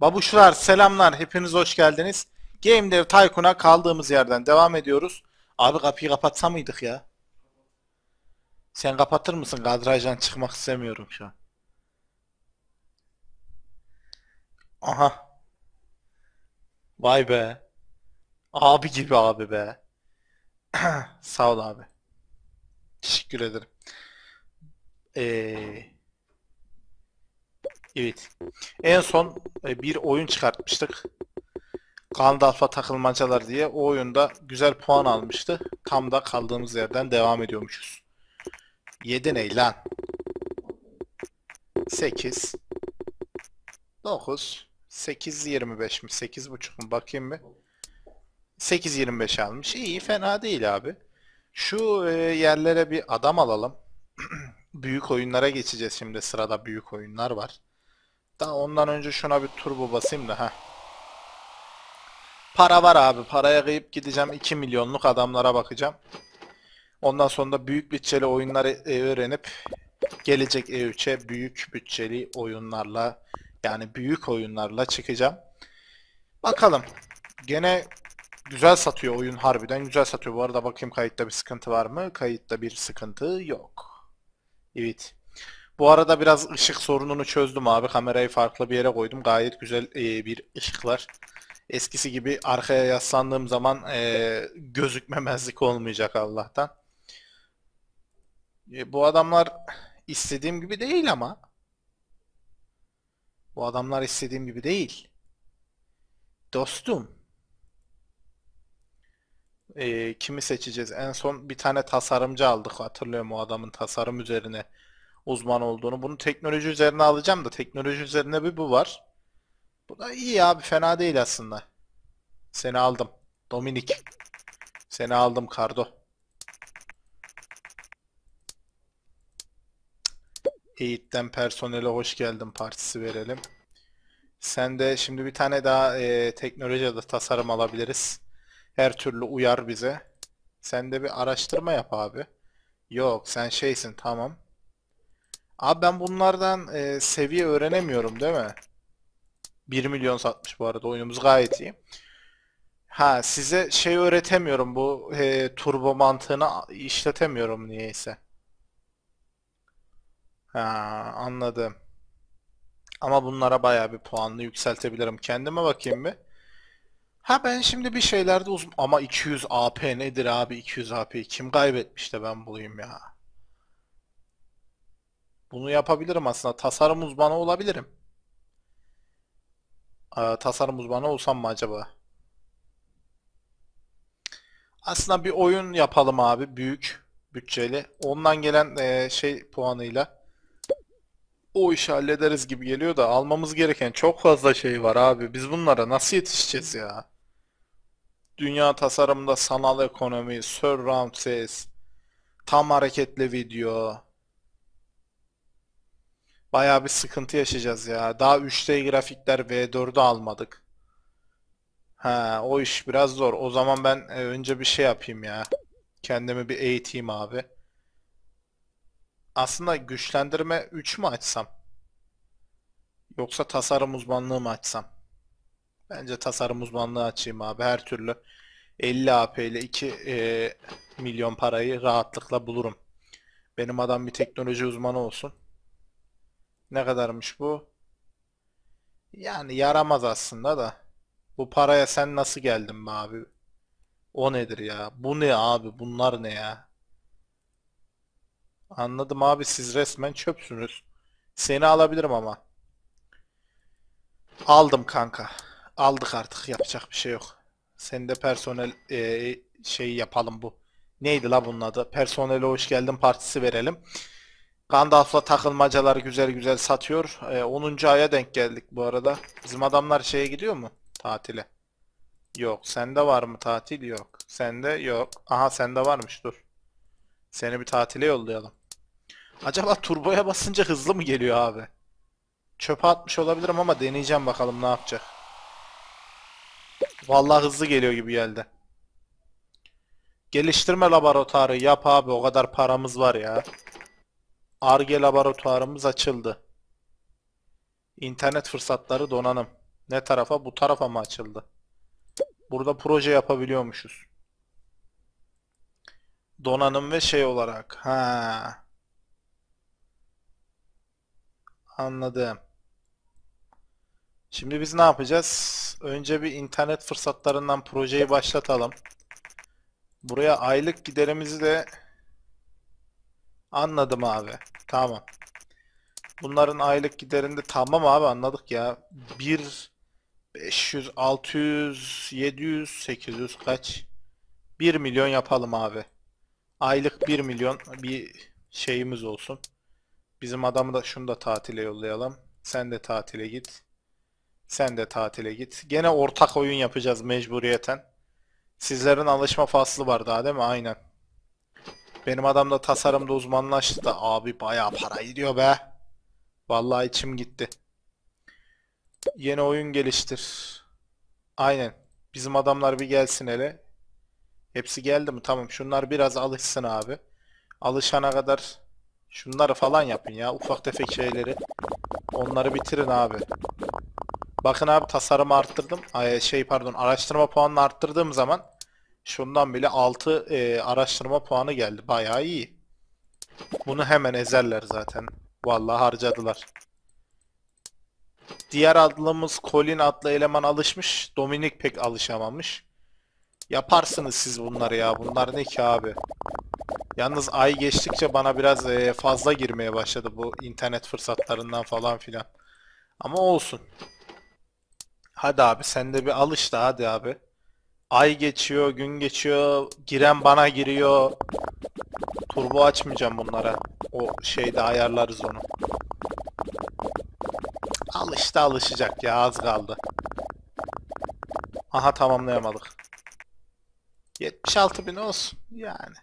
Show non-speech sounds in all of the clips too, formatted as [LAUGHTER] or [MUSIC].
Babuşlar selamlar hepiniz hoş geldiniz. Game Dev Tycoon'a kaldığımız yerden devam ediyoruz. Abi kapıyı kapatsa mıydık ya? Sen kapatır mısın? Kadrajdan çıkmak istemiyorum şu an. Aha. Vay be. Abi gibi abi be. [CLEARS THROAT] Sağ ol abi. Teşekkür ederim. Ee, evet. En son e, bir oyun çıkartmıştık. Gandalf'a takılmacalar diye. O oyunda güzel puan almıştı. Tam da kaldığımız yerden devam ediyormuşuz. 7 ne lan? 8 9 8 25 mi? 8 buçuk mu? Bakayım bir. 8 25 almış. İyi fena değil abi. Şu e, yerlere bir adam alalım. [CLEARS THROAT] Büyük oyunlara geçeceğiz şimdi. Sırada büyük oyunlar var. Daha ondan önce şuna bir turbo basayım da ha. Para var abi. Paraya kıyıp gideceğim. 2 milyonluk adamlara bakacağım. Ondan sonra da büyük bütçeli oyunları e, öğrenip gelecek E3'e büyük bütçeli oyunlarla yani büyük oyunlarla çıkacağım. Bakalım. Gene güzel satıyor oyun harbiden güzel satıyor. Bu arada bakayım kayıtta bir sıkıntı var mı? Kayıtta bir sıkıntı yok. Evet. Bu arada biraz ışık sorununu çözdüm abi. Kamerayı farklı bir yere koydum. Gayet güzel e, bir ışıklar. Eskisi gibi arkaya yaslandığım zaman e, gözükmemezlik olmayacak Allah'tan. E, bu adamlar istediğim gibi değil ama. Bu adamlar istediğim gibi değil. Dostum. E, kimi seçeceğiz? En son bir tane tasarımcı aldık. Hatırlıyorum o adamın tasarım üzerine uzman olduğunu. Bunu teknoloji üzerine alacağım da teknoloji üzerine bir bu var. Bu da iyi abi fena değil aslında. Seni aldım. Dominik. Seni aldım Kardo. Eğitten personele hoş geldin partisi verelim. Sen de şimdi bir tane daha e, teknoloji ya da tasarım alabiliriz. Her türlü uyar bize. Sen de bir araştırma yap abi. Yok sen şeysin tamam. Abi ben bunlardan e, seviye öğrenemiyorum değil mi? 1 milyon satmış bu arada oyunumuz gayet iyi. Ha size şey öğretemiyorum bu e, turbo mantığını işletemiyorum niyeyse. Ha anladım. Ama bunlara bayağı bir puanlı yükseltebilirim. Kendime bakayım bir. Ha ben şimdi bir şeylerde uzun ama 200 AP nedir abi 200 AP kim kaybetmiş de ben bulayım ya. Bunu yapabilirim aslında. Tasarım uzmanı olabilirim. Aa, tasarım uzmanı olsam mı acaba? Aslında bir oyun yapalım abi. Büyük bütçeli. Ondan gelen e, şey puanıyla o işi hallederiz gibi geliyor da almamız gereken çok fazla şey var abi. Biz bunlara nasıl yetişeceğiz ya? Dünya tasarımında sanal ekonomi, surround ses, tam hareketli video. Bayağı bir sıkıntı yaşayacağız ya. Daha 3D grafikler V4'ü almadık. Ha, o iş biraz zor. O zaman ben e, önce bir şey yapayım ya. Kendimi bir eğiteyim abi. Aslında güçlendirme 3 mü açsam? Yoksa tasarım uzmanlığı mı açsam? Bence tasarım uzmanlığı açayım abi. Her türlü 50 AP ile 2 e, milyon parayı rahatlıkla bulurum. Benim adam bir teknoloji uzmanı olsun. Ne kadarmış bu? Yani yaramaz aslında da. Bu paraya sen nasıl geldin be abi? O nedir ya? Bu ne abi? Bunlar ne ya? Anladım abi siz resmen çöpsünüz. Seni alabilirim ama. Aldım kanka. Aldık artık yapacak bir şey yok. Sen de personel e, şeyi yapalım bu. Neydi la bunun adı? Personele hoş geldin partisi verelim. Gandalf'la takılmacalar güzel güzel satıyor. E, 10. aya denk geldik bu arada. Bizim adamlar şeye gidiyor mu? Tatile. Yok. Sende var mı tatil? Yok. Sende yok. Aha sende varmış dur. Seni bir tatile yollayalım. Acaba turboya basınca hızlı mı geliyor abi? Çöpe atmış olabilirim ama deneyeceğim bakalım ne yapacak. Vallahi hızlı geliyor gibi geldi. Geliştirme laboratuvarı yap abi o kadar paramız var ya. Ar-Ge laboratuvarımız açıldı. İnternet fırsatları donanım. Ne tarafa? Bu tarafa mı açıldı? Burada proje yapabiliyormuşuz. Donanım ve şey olarak. Ha. Anladım. Şimdi biz ne yapacağız? Önce bir internet fırsatlarından projeyi başlatalım. Buraya aylık giderimizi de anladım abi. Tamam. Bunların aylık giderinde tamam abi anladık ya. 1 500 600 700 800 kaç? 1 milyon yapalım abi. Aylık 1 milyon bir şeyimiz olsun. Bizim adamı da şunu da tatile yollayalım. Sen de tatile git. Sen de tatile git. Gene ortak oyun yapacağız mecburiyeten. Sizlerin alışma faslı var daha değil mi? Aynen. Benim adam da tasarımda uzmanlaştı da abi bayağı para gidiyor be. Vallahi içim gitti. Yeni oyun geliştir. Aynen. Bizim adamlar bir gelsin hele. Hepsi geldi mi? Tamam. Şunlar biraz alışsın abi. Alışana kadar şunları falan yapın ya. Ufak tefek şeyleri. Onları bitirin abi. Bakın abi tasarımı arttırdım. Ay, şey pardon araştırma puanını arttırdığım zaman şundan bile 6 e, araştırma puanı geldi. Bayağı iyi. Bunu hemen ezerler zaten. Vallahi harcadılar. Diğer adlımız Colin adlı eleman alışmış. Dominik pek alışamamış. Yaparsınız siz bunları ya. Bunlar ne ki abi? Yalnız ay geçtikçe bana biraz e, fazla girmeye başladı bu internet fırsatlarından falan filan. Ama olsun. Hadi abi sen de bir alış da hadi abi. Ay geçiyor, gün geçiyor, giren bana giriyor. Turbo açmayacağım bunlara. O şeyde ayarlarız onu. Alışta alışacak ya az kaldı. Aha tamamlayamadık. 76 bin olsun yani.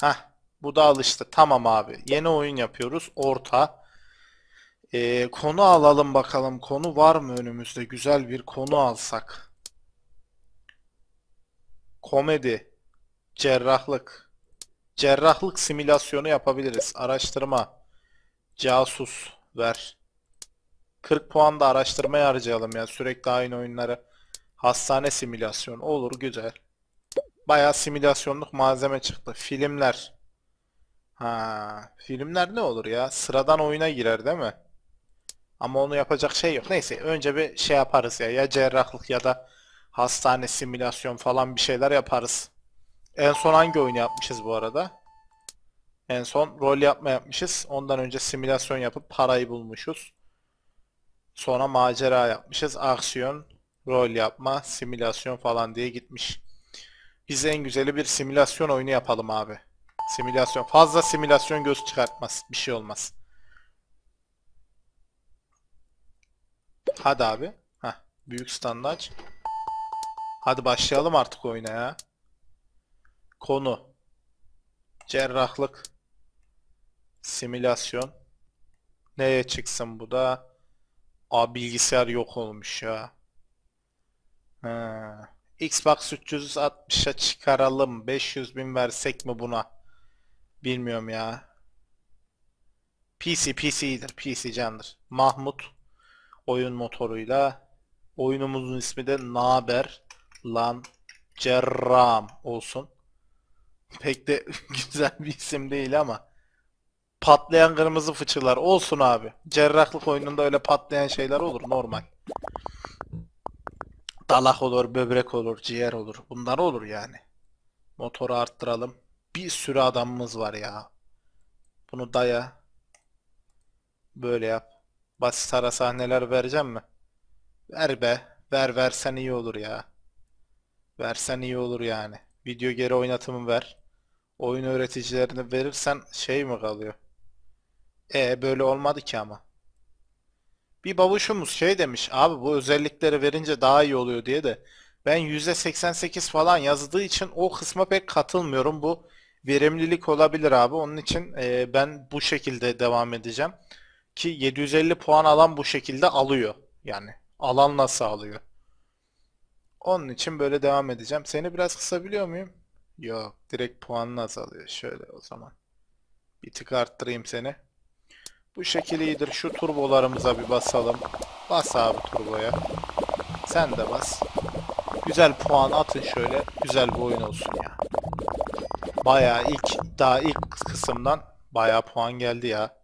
Hah bu da alıştı. Tamam abi. Yeni oyun yapıyoruz. Orta. Ee, konu alalım bakalım. Konu var mı önümüzde? Güzel bir konu alsak. Komedi. Cerrahlık. Cerrahlık simülasyonu yapabiliriz. Araştırma. Casus. Ver. 40 puan da araştırmaya harcayalım ya. Sürekli aynı oyunları. Hastane simülasyonu. Olur güzel. Bayağı simülasyonluk malzeme çıktı. Filmler. Ha, filmler ne olur ya? Sıradan oyuna girer değil mi? Ama onu yapacak şey yok. Neyse önce bir şey yaparız ya. Ya cerrahlık ya da hastane simülasyon falan bir şeyler yaparız. En son hangi oyunu yapmışız bu arada? En son rol yapma yapmışız. Ondan önce simülasyon yapıp parayı bulmuşuz. Sonra macera yapmışız. Aksiyon, rol yapma, simülasyon falan diye gitmiş. Biz en güzeli bir simülasyon oyunu yapalım abi. Simülasyon. Fazla simülasyon göz çıkartmaz. Bir şey olmaz. Hadi abi. Heh, büyük standart. Hadi başlayalım artık oyuna ya. Konu. Cerrahlık. Simülasyon. Neye çıksın bu da? Aa bilgisayar yok olmuş ya. Ha. Xbox 360'a çıkaralım. 500 bin versek mi buna? Bilmiyorum ya. PC, PC'dir. PC candır. Mahmut oyun motoruyla. Oyunumuzun ismi de Naber Lan Cerram olsun. Pek de [LAUGHS] güzel bir isim değil ama. Patlayan kırmızı fıçılar olsun abi. Cerrahlık oyununda öyle patlayan şeyler olur normal. Dalak olur, böbrek olur, ciğer olur. Bunlar olur yani. Motoru arttıralım. Bir sürü adamımız var ya. Bunu daya. Böyle yap. Basit ara sahneler vereceğim mi? Ver be. Ver versen iyi olur ya. Versen iyi olur yani. Video geri oynatımı ver. Oyun öğreticilerine verirsen şey mi kalıyor? E böyle olmadı ki ama. Bir babuşumuz şey demiş abi bu özellikleri verince daha iyi oluyor diye de ben %88 falan yazdığı için o kısma pek katılmıyorum. Bu verimlilik olabilir abi. Onun için e, ben bu şekilde devam edeceğim. Ki 750 puan alan bu şekilde alıyor. Yani alan nasıl alıyor? Onun için böyle devam edeceğim. Seni biraz kısabiliyor muyum? Yok. Direkt puanın azalıyor. Şöyle o zaman. Bir tık arttırayım seni. Bu şekil iyidir. Şu turbolarımıza bir basalım. Bas abi turboya. Sen de bas. Güzel puan atın şöyle. Güzel bir oyun olsun ya. Bayağı ilk daha ilk kısımdan bayağı puan geldi ya.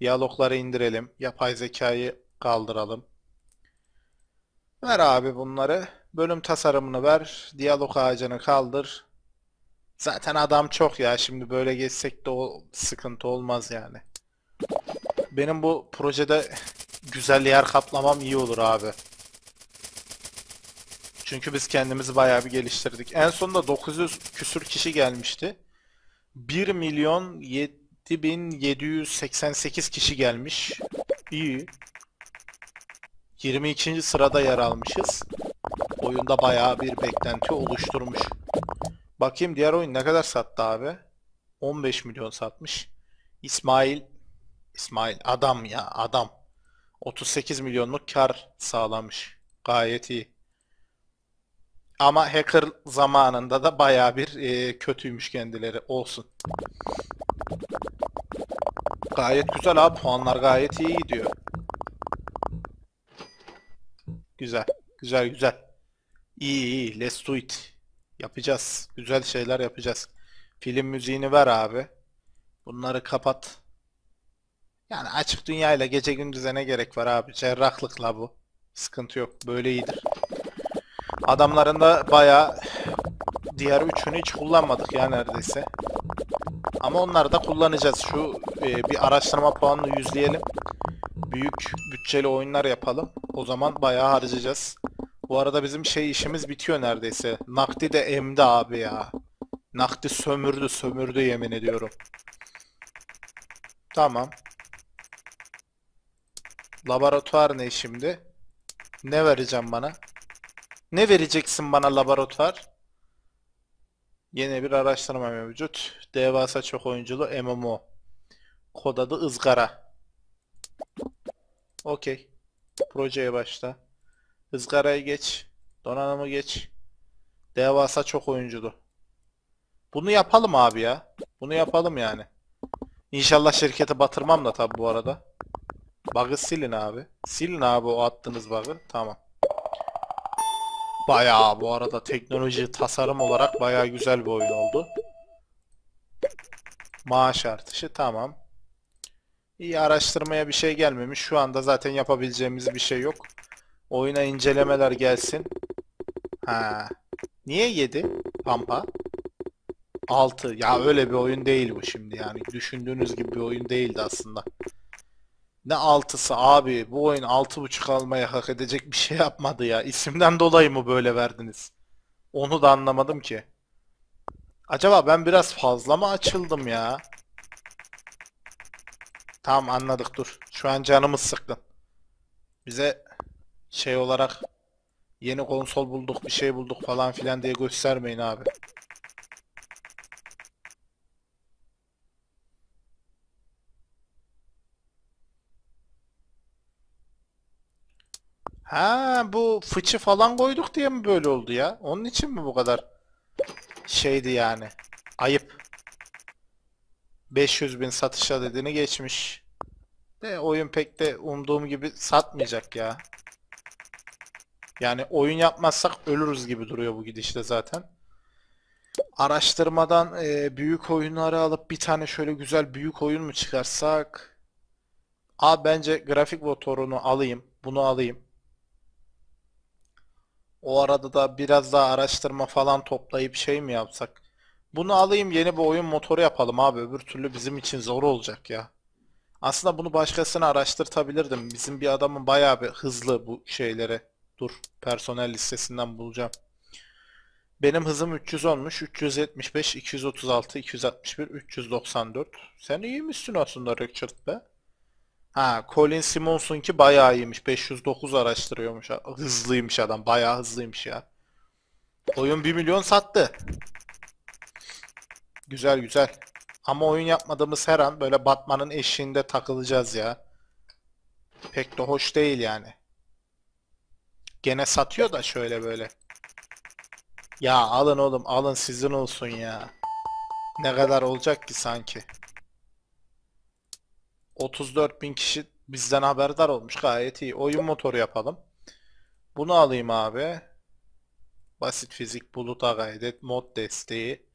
Diyalogları indirelim. Yapay zekayı kaldıralım. Ver abi bunları. Bölüm tasarımını ver. Diyalog ağacını kaldır. Zaten adam çok ya. Şimdi böyle geçsek de o sıkıntı olmaz yani. Benim bu projede güzel yer kaplamam iyi olur abi. Çünkü biz kendimizi bayağı bir geliştirdik. En sonunda 900 küsür kişi gelmişti. 1 milyon 7788 kişi gelmiş. İyi. 22. sırada yer almışız. Oyunda bayağı bir beklenti oluşturmuş. Bakayım diğer oyun ne kadar sattı abi? 15 milyon satmış. İsmail İsmail adam ya adam. 38 milyonluk kar sağlamış. Gayet iyi. Ama hacker zamanında da bayağı bir e, kötüymüş kendileri. Olsun. Gayet güzel abi. Puanlar gayet iyi gidiyor. Güzel. Güzel güzel. İyi iyi. Let's do it. Yapacağız. Güzel şeyler yapacağız. Film müziğini ver abi. Bunları kapat. Yani açık dünyayla gece gündüze ne gerek var abi? Cerrahlıkla bu. Sıkıntı yok. Böyle iyidir. Adamların da bayağı diğer üçünü hiç kullanmadık ya neredeyse. Ama onları da kullanacağız. Şu e, bir araştırma puanını yüzleyelim. Büyük bütçeli oyunlar yapalım. O zaman bayağı harcayacağız. Bu arada bizim şey işimiz bitiyor neredeyse. Nakdi de emdi abi ya. Nakdi sömürdü sömürdü yemin ediyorum. Tamam. Laboratuvar ne şimdi? Ne vereceğim bana? Ne vereceksin bana laboratuvar? Yeni bir araştırma mevcut. Devasa çok oyunculu MMO. Kod adı ızgara. Okey. Projeye başla. Izgarayı geç. Donanımı geç. Devasa çok oyunculu. Bunu yapalım abi ya. Bunu yapalım yani. İnşallah şirketi batırmam da tabi bu arada. Bug'ı silin abi. Silin abi o attığınız bug'ı. Tamam. Bayağı bu arada teknoloji tasarım olarak bayağı güzel bir oyun oldu. Maaş artışı tamam. İyi araştırmaya bir şey gelmemiş. Şu anda zaten yapabileceğimiz bir şey yok. Oyuna incelemeler gelsin. Ha. Niye 7? Pampa. 6. Ya öyle bir oyun değil bu şimdi yani. Düşündüğünüz gibi bir oyun değildi aslında. Ne altısı abi? Bu oyun altı buçuk almaya hak edecek bir şey yapmadı ya. İsimden dolayı mı böyle verdiniz? Onu da anlamadım ki. Acaba ben biraz fazla mı açıldım ya? Tamam anladık dur. Şu an canımız sıkkın. Bize şey olarak yeni konsol bulduk bir şey bulduk falan filan diye göstermeyin abi. Ha bu fıçı falan koyduk diye mi böyle oldu ya? Onun için mi bu kadar şeydi yani? Ayıp. 500 bin satışa dediğini geçmiş. De oyun pek de umduğum gibi satmayacak ya. Yani oyun yapmazsak ölürüz gibi duruyor bu gidişle zaten. Araştırmadan e, büyük oyunları alıp bir tane şöyle güzel büyük oyun mu çıkarsak? Abi bence grafik motorunu alayım. Bunu alayım. O arada da biraz daha araştırma falan toplayıp şey mi yapsak? Bunu alayım yeni bir oyun motoru yapalım abi. Öbür türlü bizim için zor olacak ya. Aslında bunu başkasına araştırtabilirdim. Bizim bir adamın bayağı bir hızlı bu şeylere. Dur personel listesinden bulacağım. Benim hızım 300 olmuş. 375, 236, 261, 394. Sen iyiymişsin aslında Richard be. Ha, Colin Simons'un ki bayağı iyiymiş. 509 araştırıyormuş. Hızlıymış adam. Bayağı hızlıymış ya. Oyun 1 milyon sattı. Güzel güzel. Ama oyun yapmadığımız her an böyle Batman'ın eşiğinde takılacağız ya. Pek de hoş değil yani. Gene satıyor da şöyle böyle. Ya alın oğlum alın sizin olsun ya. Ne kadar olacak ki sanki. 34 bin kişi bizden haberdar olmuş. Gayet iyi. Oyun motoru yapalım. Bunu alayım abi. Basit fizik, buluta kaydet, mod desteği,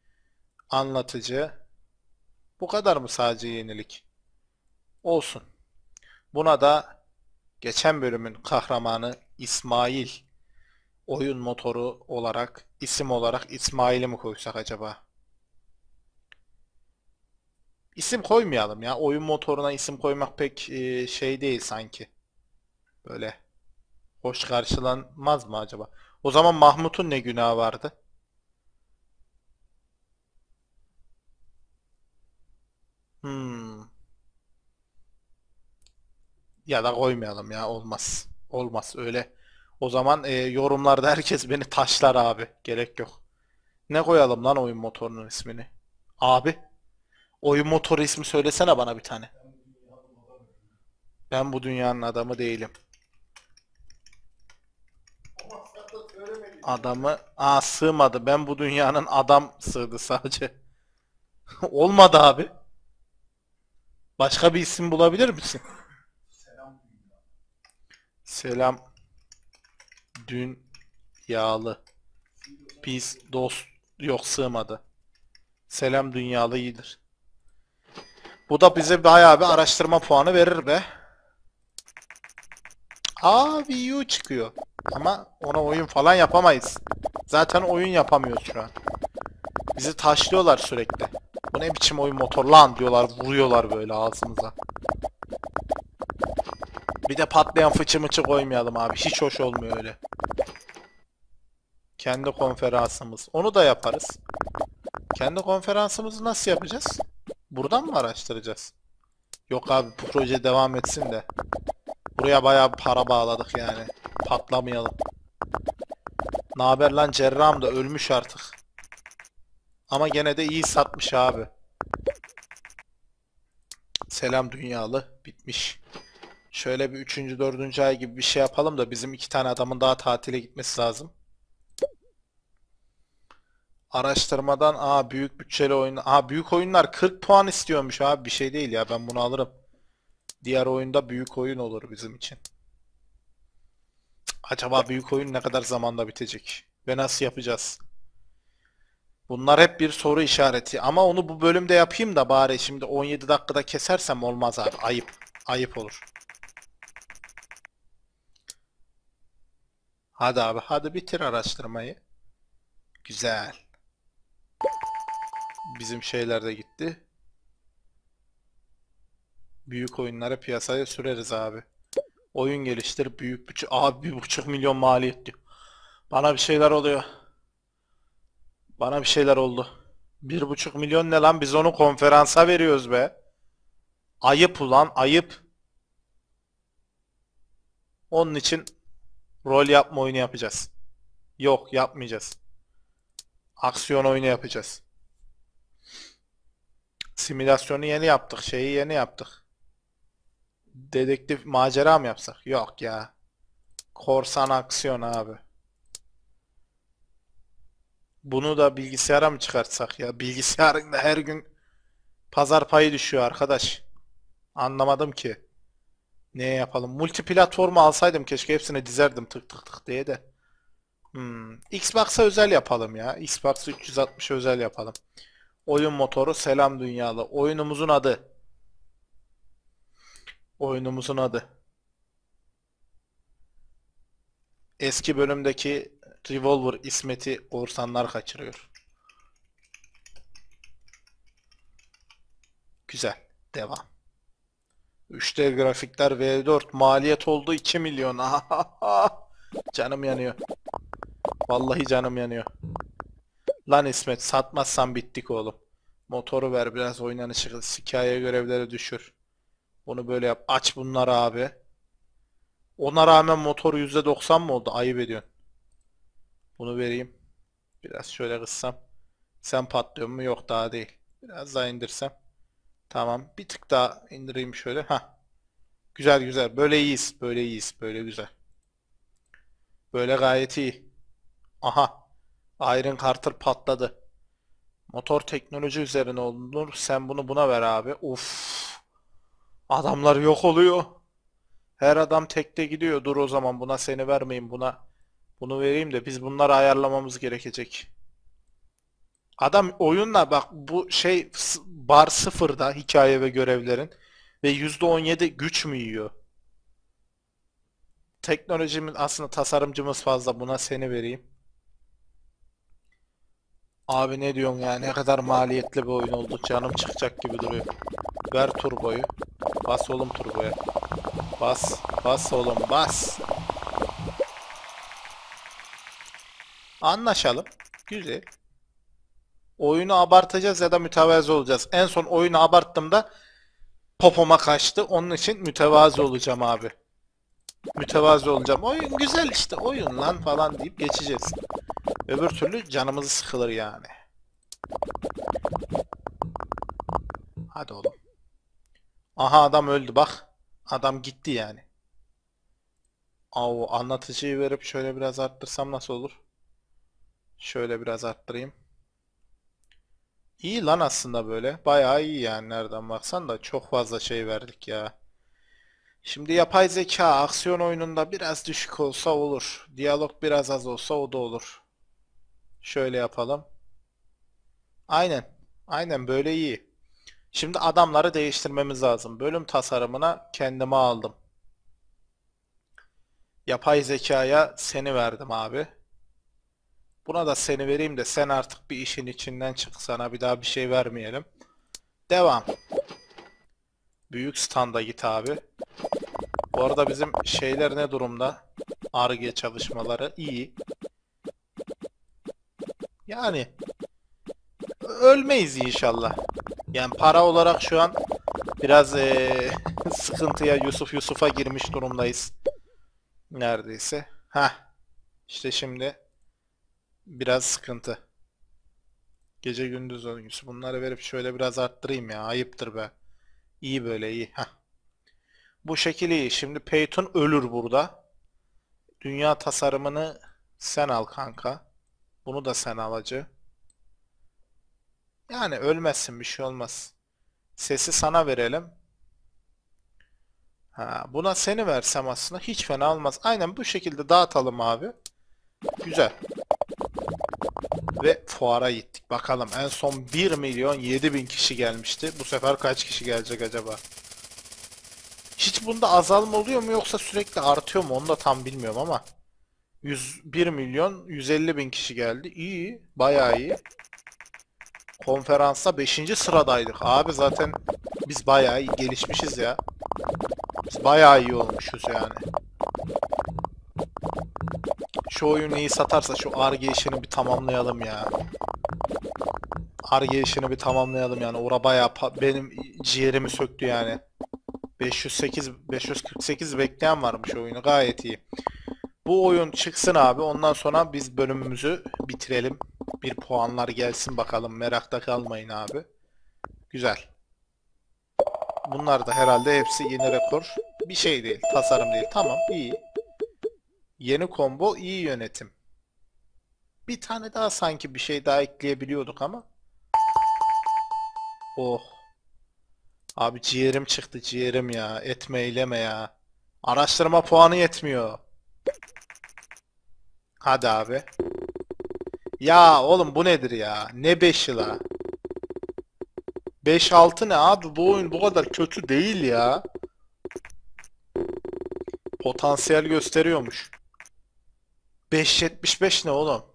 anlatıcı. Bu kadar mı sadece yenilik? Olsun. Buna da geçen bölümün kahramanı İsmail oyun motoru olarak, isim olarak İsmail'i mi koysak acaba? İsim koymayalım ya. Oyun motoruna isim koymak pek e, şey değil sanki. Böyle hoş karşılanmaz mı acaba? O zaman Mahmut'un ne günahı vardı? Hmm. Ya da koymayalım ya olmaz. Olmaz öyle. O zaman e, yorumlarda herkes beni taşlar abi. Gerek yok. Ne koyalım lan oyun motorunun ismini? Abi. Oyun motoru ismi söylesene bana bir tane. Ben bu dünyanın adamı değilim. Adamı aa sığmadı. Ben bu dünyanın adam sığdı sadece. [LAUGHS] Olmadı abi. Başka bir isim bulabilir misin? Selam. Dün yağlı. Biz dost yok sığmadı. Selam dünyalı iyidir. Bu da bize bayağı bir araştırma puanı verir be. Aa Wii U çıkıyor. Ama ona oyun falan yapamayız. Zaten oyun yapamıyoruz şu an. Bizi taşlıyorlar sürekli. Bu ne biçim oyun motor lan diyorlar vuruyorlar böyle ağzımıza. Bir de patlayan fıçı mıçı koymayalım abi. Hiç hoş olmuyor öyle. Kendi konferansımız. Onu da yaparız. Kendi konferansımızı nasıl yapacağız? Buradan mı araştıracağız? Yok abi bu proje devam etsin de. Buraya bayağı para bağladık yani. Patlamayalım. Naber lan cerrahım da ölmüş artık. Ama gene de iyi satmış abi. Selam dünyalı. Bitmiş. Şöyle bir üçüncü, dördüncü ay gibi bir şey yapalım da bizim iki tane adamın daha tatile gitmesi lazım. Araştırmadan aa büyük bütçeli oyun. Aa büyük oyunlar 40 puan istiyormuş abi. Bir şey değil ya ben bunu alırım. Diğer oyunda büyük oyun olur bizim için. Acaba büyük oyun ne kadar zamanda bitecek? Ve nasıl yapacağız? Bunlar hep bir soru işareti. Ama onu bu bölümde yapayım da bari şimdi 17 dakikada kesersem olmaz abi. Ayıp. Ayıp olur. Hadi abi hadi bitir araştırmayı. Güzel. Bizim şeyler de gitti. Büyük oyunları piyasaya süreriz abi. Oyun geliştir büyük bütçe. Abi bir buçuk milyon maliyet diyor. Bana bir şeyler oluyor. Bana bir şeyler oldu. Bir buçuk milyon ne lan? Biz onu konferansa veriyoruz be. Ayıp ulan ayıp. Onun için rol yapma oyunu yapacağız. Yok yapmayacağız. Aksiyon oyunu yapacağız. Simülasyonu yeni yaptık. Şeyi yeni yaptık. Dedektif macera mı yapsak? Yok ya. Korsan aksiyon abi. Bunu da bilgisayara mı çıkartsak ya? Bilgisayarın her gün pazar payı düşüyor arkadaş. Anlamadım ki. Ne yapalım? Multiplatformu alsaydım keşke hepsini dizerdim tık tık tık diye de. Hmm. Xbox'a özel yapalım ya. Xbox 360 özel yapalım. Oyun motoru Selam Dünyalı. Oyunumuzun adı. Oyunumuzun adı. Eski bölümdeki Revolver İsmet'i korsanlar kaçırıyor. Güzel. Devam. 3D grafikler V4 maliyet oldu 2 milyon. [LAUGHS] Canım yanıyor. Vallahi canım yanıyor. Lan İsmet satmazsan bittik oğlum. Motoru ver biraz oynanışı hikaye görevleri düşür. Bunu böyle yap. Aç bunları abi. Ona rağmen motor %90 mı oldu? Ayıp ediyorsun. Bunu vereyim. Biraz şöyle kıssam. Sen patlıyor mu? Yok daha değil. Biraz daha indirsem. Tamam. Bir tık daha indireyim şöyle. Ha. Güzel güzel. Böyle iyiyiz. Böyle iyiyiz. Böyle güzel. Böyle gayet iyi. Aha. Iron Carter patladı. Motor teknoloji üzerine olunur. Sen bunu buna ver abi. Uf. Adamlar yok oluyor. Her adam tekte gidiyor. Dur o zaman buna seni vermeyin buna. Bunu vereyim de biz bunları ayarlamamız gerekecek. Adam oyunla bak bu şey bar sıfırda hikaye ve görevlerin ve %17 güç mü yiyor? Teknolojimiz aslında tasarımcımız fazla buna seni vereyim. Abi ne diyorsun ya ne kadar maliyetli bir oyun oldu canım çıkacak gibi duruyor. Ver turboyu. Bas oğlum turboya. Bas. Bas oğlum bas. Anlaşalım. Güzel. Oyunu abartacağız ya da mütevazı olacağız. En son oyunu abarttığımda popoma kaçtı. Onun için mütevazı olacağım abi. Mütevazı olacağım. Oyun güzel işte oyun lan falan deyip geçeceğiz. Öbür türlü canımız sıkılır yani. Hadi oğlum. Aha adam öldü bak. Adam gitti yani. Au anlatıcıyı verip şöyle biraz arttırsam nasıl olur? Şöyle biraz arttırayım. İyi lan aslında böyle. Bayağı iyi yani nereden baksan da çok fazla şey verdik ya. Şimdi yapay zeka aksiyon oyununda biraz düşük olsa olur. Diyalog biraz az olsa o da olur. Şöyle yapalım. Aynen. Aynen böyle iyi. Şimdi adamları değiştirmemiz lazım. Bölüm tasarımına kendime aldım. Yapay zekaya seni verdim abi. Buna da seni vereyim de sen artık bir işin içinden çık. Sana bir daha bir şey vermeyelim. Devam. Büyük standa git abi. Bu arada bizim şeyler ne durumda? Ar-Ge çalışmaları iyi. Yani ölmeyiz inşallah. Yani para olarak şu an biraz eee, [LAUGHS] sıkıntıya Yusuf Yusuf'a girmiş durumdayız. Neredeyse. Ha. İşte şimdi biraz sıkıntı. Gece gündüz oyuncusu. Bunları verip şöyle biraz arttırayım ya. Ayıptır be. İyi böyle iyi. Heh. Bu şekil iyi. Şimdi Peyton ölür burada. Dünya tasarımını sen al kanka. Bunu da sen al hacı. Yani ölmezsin bir şey olmaz. Sesi sana verelim. Ha, buna seni versem aslında hiç fena olmaz. Aynen bu şekilde dağıtalım abi. Güzel. Ve fuara gittik. Bakalım en son 1 milyon 7 bin kişi gelmişti. Bu sefer kaç kişi gelecek acaba? Hiç bunda azalma oluyor mu yoksa sürekli artıyor mu onu da tam bilmiyorum ama. 101 milyon 150 bin kişi geldi. İyi. Bayağı iyi. Konferansta 5. sıradaydık. Abi zaten biz bayağı iyi gelişmişiz ya. Biz bayağı iyi olmuşuz yani. Şu oyun iyi satarsa şu Ar-Ge işini bir tamamlayalım ya. Ar-Ge işini bir tamamlayalım yani. Ora bayağı benim ciğerimi söktü yani. 508 548 bekleyen varmış oyunu. Gayet iyi. Bu oyun çıksın abi. Ondan sonra biz bölümümüzü bitirelim. Bir puanlar gelsin bakalım. Merakta kalmayın abi. Güzel. Bunlar da herhalde hepsi yeni rekor. Bir şey değil. Tasarım değil. Tamam iyi. Yeni combo iyi yönetim. Bir tane daha sanki bir şey daha ekleyebiliyorduk ama. Oh. Abi ciğerim çıktı ciğerim ya. Etme eyleme ya. Araştırma puanı yetmiyor. Hadi abi. Ya oğlum bu nedir ya? Ne 5'i la? 5-6 ne abi? Bu oyun bu kadar kötü değil ya. Potansiyel gösteriyormuş. 5.75 ne oğlum?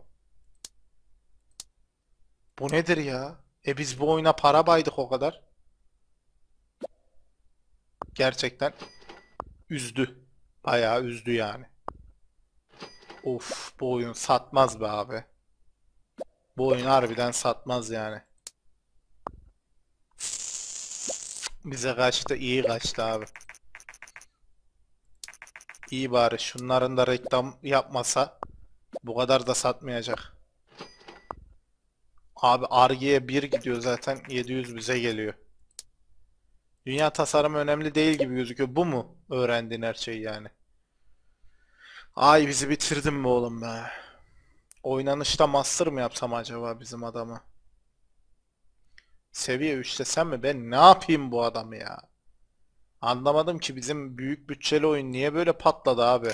Bu nedir ya? E biz bu oyuna para baydık o kadar. Gerçekten üzdü. Bayağı üzdü yani. Of bu oyun satmaz be abi. Bu oyun harbiden satmaz yani. Bize kaçtı iyi kaçtı abi. İyi bari şunların da reklam yapmasa bu kadar da satmayacak. Abi Ar-Ge'ye 1 gidiyor zaten 700 bize geliyor. Dünya tasarımı önemli değil gibi gözüküyor. Bu mu öğrendiğin her şey yani? Ay bizi bitirdin mi oğlum be? Oynanışta master mı yapsam acaba bizim adamı? Seviye 3'te sen mi? Ben ne yapayım bu adamı ya? Anlamadım ki bizim büyük bütçeli oyun niye böyle patladı abi.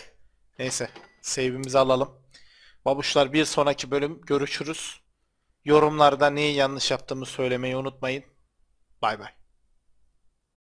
Neyse, save'imizi alalım. Babuşlar bir sonraki bölüm görüşürüz. Yorumlarda neyi yanlış yaptığımı söylemeyi unutmayın. Bay bay.